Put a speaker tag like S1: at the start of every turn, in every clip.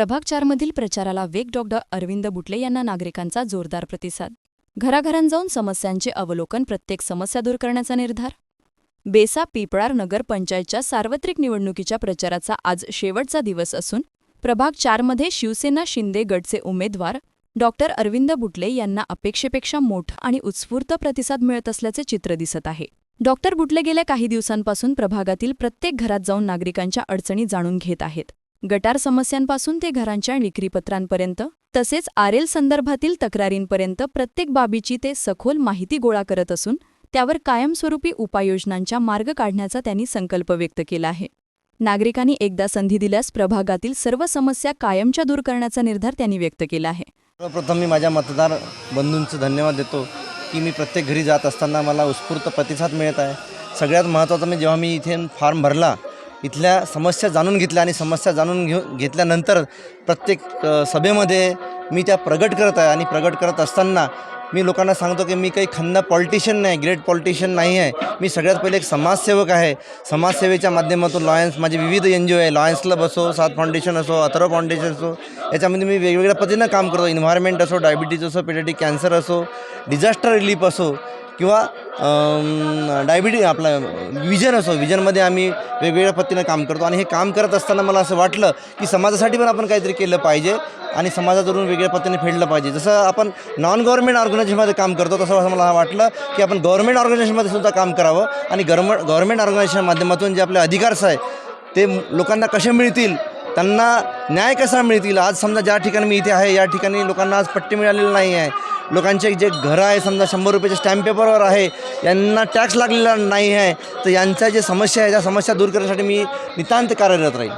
S1: प्रभाग चारमधील प्रचाराला वेग डॉक्टर अरविंद बुटले यांना नागरिकांचा जोरदार प्रतिसाद. घराघरांत जाऊन समस्यांचे अवलोकन प्रत्येक समस्या दूर करण्याचा निर्धार. बेसा पिपळार नगरपंचायतच्या सार्वत्रिक निवडणुकीच्या प्रचाराचा आज शेवटचा दिवस असून प्रभाग चारमध्ये शिवसेना शिंदे गटचे उमेदवार डॉक्टर अरविंद बुटले यांना अपेक्षेपेक्षा मोठा आणि उत्स्फूर्त प्रतिसाद मिळत असल्याचे चित्र दिसत आहे. डॉक्टर बुटले गेल्या काही दिवसांपासून प्रभागातील प्रत्येक घरात जाऊन नागरिकांच्या अडचणी जाणून घेत आहेत. गटार समस्यांपासून ते घरांच्या विक्रीपत्रांपर्यंत तसेच आरेल संदर्भातील तक्रारींपर्यंत प्रत्येक बाबीची ते सखोल माहिती गोळा करत असून त्यावर कायमस्वरूपी उपाययोजनांचा मार्ग काढण्याचा त्यांनी संकल्प व्यक्त केला आहे. नागरिकांनी एकदा संधी दिल्यास प्रभागातील सर्व समस्या कायमच्या दूर करण्याचा निर्धार त्यांनी व्यक्त केला आहे.
S2: सर्वप्रथम मी माझ्या मतदार बंधूंचं धन्यवाद देतो की मी प्रत्येक घरी जात असताना मला उत्स्फूर्त प्रतिसाद मिळत आहे. सगळ्यात महत्त्वाचं म्हणजे जेव्हा मी इथे फॉर्म भरला इथल्या समस्या जाणून घेतल्या आणि समस्या जाणून घेऊ घेतल्यानंतर प्रत्येक सभेमध्ये मी त्या प्रगट करत आहे आणि प्रगट करत असताना मी लोकांना सांगतो की मी काही खन्ना पॉलिटिशियन नाही ग्रेट पॉलिटिशियन नाही आहे. मी सगळ्यात पहिले एक समाजसेवक आहे. समाजसेवेच्या माध्यमातून लॉयन्स माझे विविध एन जी ओ आहे. लॉयन्स क्लब असो सात फाउंडेशन असो अथर्व फाउंडेशन असो याच्यामध्ये मी वेगवेगळ्या पद्धतीनं काम करतो. इन्व्हायरमेंट असो डायबिटीज असो पेडियाटिक कॅन्सर असो डिझास्टर रिलीफ असो. किंवा डायबिटी आपला विजन असो विजनमध्ये आम्ही वेगवेगळ्या पद्धतीनं काम करतो. आणि हे काम करत असताना मला असं वाटलं की समाजासाठी पण आपण काहीतरी केलं पाहिजे आणि समाजातून वेगळ्या पद्धतीने फेडलं पाहिजे. जसं आपण नॉन गव्हर्मेंट ऑर्गनायझेशनमध्ये काम करतो तसं असं मला वाटलं की आपण गव्हर्मेंट ऑर्गनायझेशनमध्ये सुद्धा काम करावं. आणि गव्हर्मेंट गव्हर्मेंट ऑर्गनायझेशन माध्यमातून जे आपले अधिकार्स आहे ते लोकांना कसे मिळतील त्यांना न्याय कसा मिळतील? आज समजा ज्या ठिकाणी मी इथे आहे या ठिकाणी लोकांना आज पट्टी मिळालेली नाही आहे. लोकांचे जे घरं आहे समजा शंभर रुपयाच्या स्टॅम्प पेपरवर आहे यांना टॅक्स लागलेला नाही आहे. तर यांच्या जे समस्या आहे त्या समस्या दूर करण्यासाठी मी नितांत कार्यरत राहील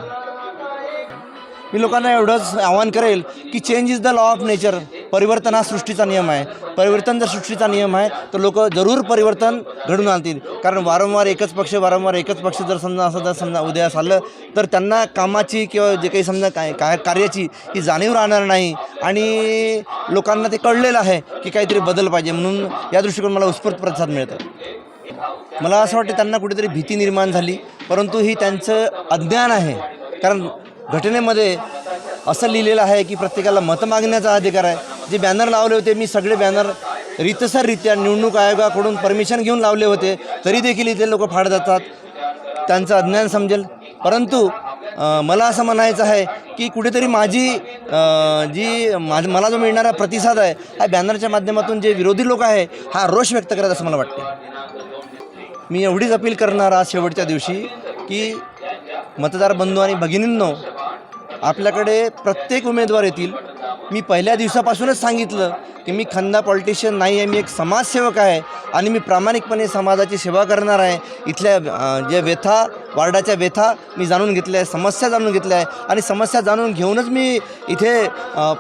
S2: मी लोकांना एवढंच आवाहन करेल की change is the law of nature परिवर्तन हा सृष्टीचा नियम आहे. परिवर्तन जर सृष्टीचा नियम आहे तर लोक जरूर परिवर्तन घडून आणतील. कारण वारंवार एकच पक्ष वारंवार एकच पक्ष जर समजा असं जर समजा उदयास आलं तर त्यांना कामाची किंवा जे काही समजा काय काय कार्याची ही जाणीव राहणार नाही. आणि लोकांना ते कळलेलं आहे की काहीतरी बदल पाहिजे. म्हणून या दृष्टिकोन मला उत्स्फूर्त प्रतिसाद मिळतं मला असं वाटतं त्यांना कुठेतरी भीती निर्माण झाली. परंतु ही त्यांचं अज्ञान आहे. कारण घटनेमध्ये असं लिहिलेलं आहे की प्रत्येकाला मतं मागण्याचा अधिकार आहे. जे बॅनर लावले होते मी सगळे बॅनर रितसररित्या निवडणूक आयोगाकडून परमिशन घेऊन लावले होते तरी देखील इथे लोक फाड जातात. त्यांचं अज्ञान समजेल. परंतु मला असं म्हणायचं आहे की कुठेतरी माझी जी माझ मला जो मिळणारा प्रतिसाद आहे हा बॅनरच्या माध्यमातून जे विरोधी लोक आहे हा रोष व्यक्त करत असं मला वाटते मी एवढीच अपील करणार आज शेवटच्या दिवशी की मतदार बंधू आणि भगिनींनो आपल्याकडे प्रत्येक उमेदवार येतील. मी पहिल्या दिवसापासूनच सांगितलं की मी खंदा पॉलिटिशियन नाही आहे मी एक समाजसेवक आहे आणि मी प्रामाणिकपणे समाजाची सेवा करणार आहे. इथल्या जे व्यथा वार्डाच्या व्यथा मी जाणून घेतल्या आहे समस्या जाणून घेतल्या आहे आणि समस्या जाणून घेऊनच मी इथे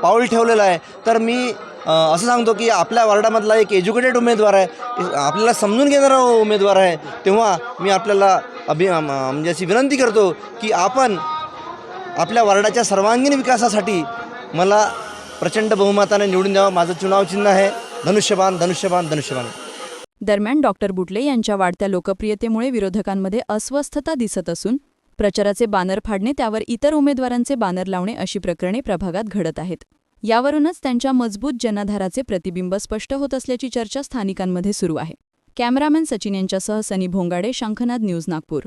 S2: पाऊल ठेवलेलं आहे. तर मी असं सांगतो की आपल्या वार्डामधला एक एज्युकेटेड उमेदवार आहे. आपल्याला समजून घेणारा उमेदवार आहे. तेव्हा मी आपल्याला अभि म्हणजे अशी विनंती करतो की आपण आपल्या वार्डाच्या सर्वांगीण विकासासाठी मला प्रचंड बहुमताने निवडून द्यावं. माझं चुनाव चिन्ह आहे. धनुष्यबाण धनुष्यबाण धनुष्यबाण.
S1: दरम्यान डॉक्टर बुटले यांच्या वाढत्या लोकप्रियतेमुळे विरोधकांमध्ये अस्वस्थता दिसत असून प्रचाराचे बॅनर फाडणे त्यावर इतर उमेदवारांचे बॅनर लावणे अशी प्रकरणे प्रभागात घडत आहेत. यावरूनच त्यांच्या मजबूत जनाधाराचे प्रतिबिंब स्पष्ट होत असल्याची चर्चा स्थानिकांमध्ये सुरू आहे. कॅमेरामॅन सचिन यांच्यासह सनी भोंगाडे शंखनाद न्यूज नागपूर.